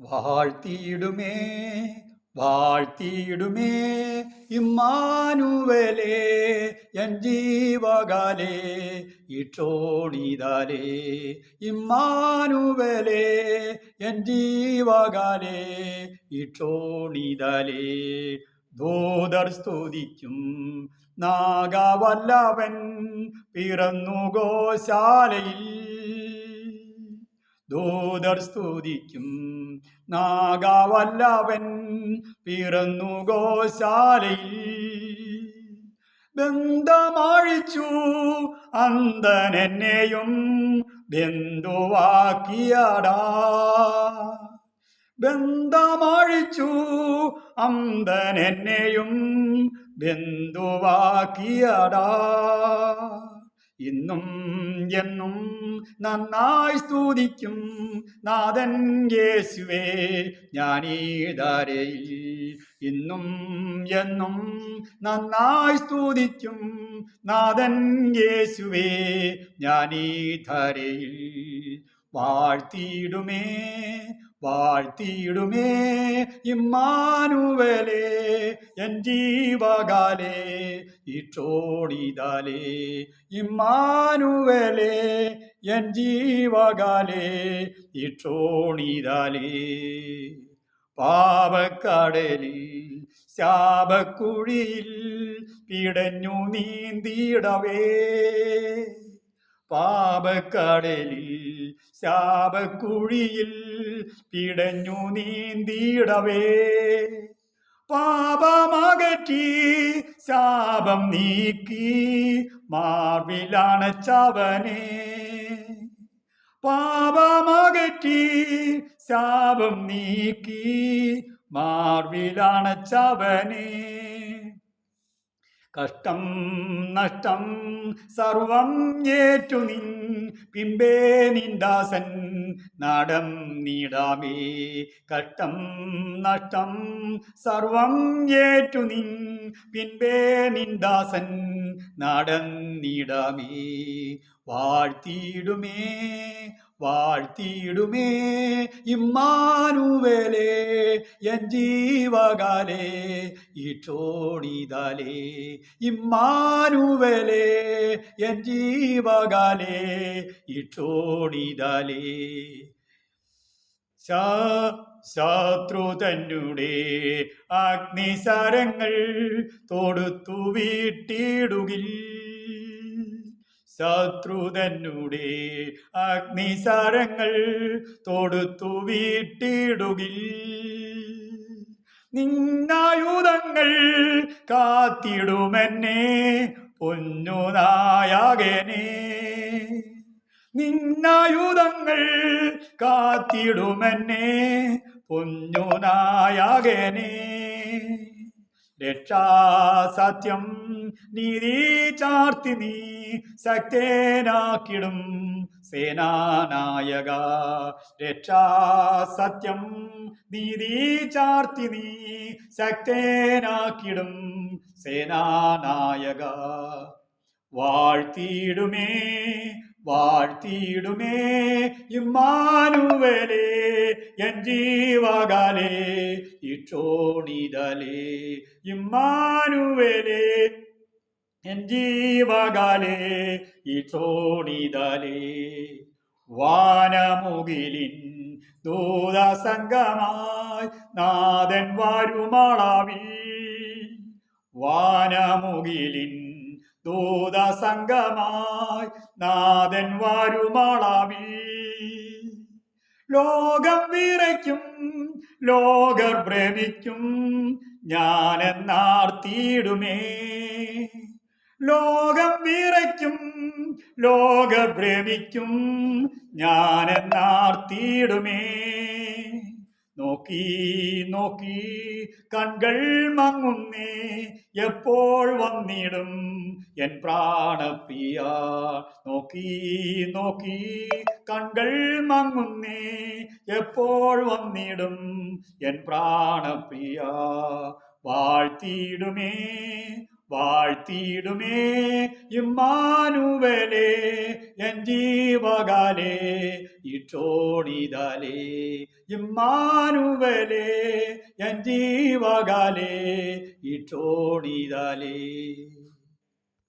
വാഴ്ത്തിയിടുമേ വാഴ്ത്തിയിടുമേ ഇമ്മാനുവലേ എൻ ജീവകാലേ ഇട്ടോണിതാലേ ഇമ്മാനുവലേ എൻ ജീവകാലേ ഇട്ടോണിതാലേ ദൂതർ സ്തുതിക്കും നാഗവല്ലവൻ പിറന്നു ഗോശാലയിൽ ദൂതർ സ്തുതിക്കും. നാഗാവല്ലവൻ പിറന്നു ഗോശാലയിൽ. ബന്ധമഴിച്ചു അന്തനെന്നെയും ബന്ധുവാക്കിയടാ. ബന്ധമഴിച്ചു അന്തനെന്നെയും ബന്ധുവാക്കിയടാ. ഇന്നും എന്നും നന്നായി സ്തുതിക്കും നാഥൻ യേശുവേ ഞാനീതാരയിൽ ഇന്നും എന്നും നന്നായി സ്തുതിക്കും നാഥൻ യേശുവേ ഞാനീ ധരയിൽ വാഴ്ത്തിയിടുമേ വാഴ്ത്തിയിടുമേ ഇമ്മാനുവലേ എൻ ജീവകാലേ ഇട്ടോടിതാലേ ഇമ്മാനുവലേ എൻ ജീവകാലേ ഇട്ടോണിതാലേ പാപക്കടലിൽ ശാപക്കുഴിയിൽ പിടഞ്ഞു നീന്തിയിടവേ പാപക്കടലിൽ ശാപക്കുഴിയിൽ പിടഞ്ഞു നീന്തിയിടവേ. പാപമകറ്റി ശാപം നീക്കി മാർവിലണച്ചവനെ. പാപമകറ്റി ശാപം നീക്കി മാർവിലണച്ചവനെ. കഷ്ടം നഷ്ടം സർവം ഏറ്റു നിൻ. പിമ്പേ നിന്ദാസൻ നാടം നീടാമേ. കഷ്ടം നഷ്ടം സർവം ഏറ്റു നിൻ. പിൻപേ നിന്ദാസൻ നാടം നീടാമേ. വാഴ്ത്തിയിടുമേ വാഴ്ത്തിയിടുമേ ഇമ്മാനുവേലേ എൻ ജീവകാലേ ഇട്ടോണിതാലേ ഇമ്മാനുവേലേ എൻ ജീവകാലേ ഇട്ടോണിതാലേ ശത്രു തന്നുടെ അഗ്നിസാരങ്ങൾ തൊടുത്തു വീട്ടിടുകിൽ. ശത്രു അഗ്നിസാരങ്ങൾ അഗ്നിസരങ്ങൾ തൊടുത്തു വീട്ടിടുകിൽ. നിന്നായുധങ്ങൾ കാത്തിടുമെന്നെ പൊന്നു നായകനെ നിന്നായുധങ്ങൾ കാത്തിടുമെന്നെ പൊന്നു നായകനെ രക്ഷാസത്യം നീതി ചാർത്തി നീ ശക്തേനാക്കിടും സേനാനായക. രക്ഷാസത്യം നീതി ചാർത്തി നീ ശക്തേനാക്കിടും സേനാനായക. വാഴ്ത്തിയിടുമേ വാഴ്ത്തിയിടുമേ ഇമ്മാനുവലേ എൻ ജീവകാലേ ഇട്ടോണിതലേ ഇമ്മാനുവലേ എൻ ജീവകാലേ ഇട്ടോണിതലേ വാനമുകിലിൻ ദൂതസംഗമായി നാഥൻ വരുമാളാവിൽ വാനമുകിലിൻ ദൂതസംഗമായി നാഥൻ വരുമാളാവി. ലോകം വിറയ്ക്കും ലോകർ ഭ്രമിക്കും ഞാനെന്നാർത്തിയിടുമേ. ലോകം വിറയ്ക്കും ലോകർ ഭ്രമിക്കും ഞാനെന്നാർത്തിയിടുമേ. നോക്കി നോക്കി കൺകൾ മങ്ങുന്നേ എപ്പോൾ വന്നിടും എൻ പ്രാണപ്രിയ? നോക്കി നോക്കി കൺകൾ മങ്ങുന്നേ എപ്പോൾ വന്നിടും എൻ പ്രാണപ്രിയ? വാഴ്ത്തിയിടുമേ വാഴ്ത്തിയിടുമേ ഇമ്മാനുവലേ എൻ ജീവകാലേ ഇട്ടോണിതാലേ ഇമ്മാനുവലേ എൻ ജീവകാലേ ഇട്ടോണിതാലേ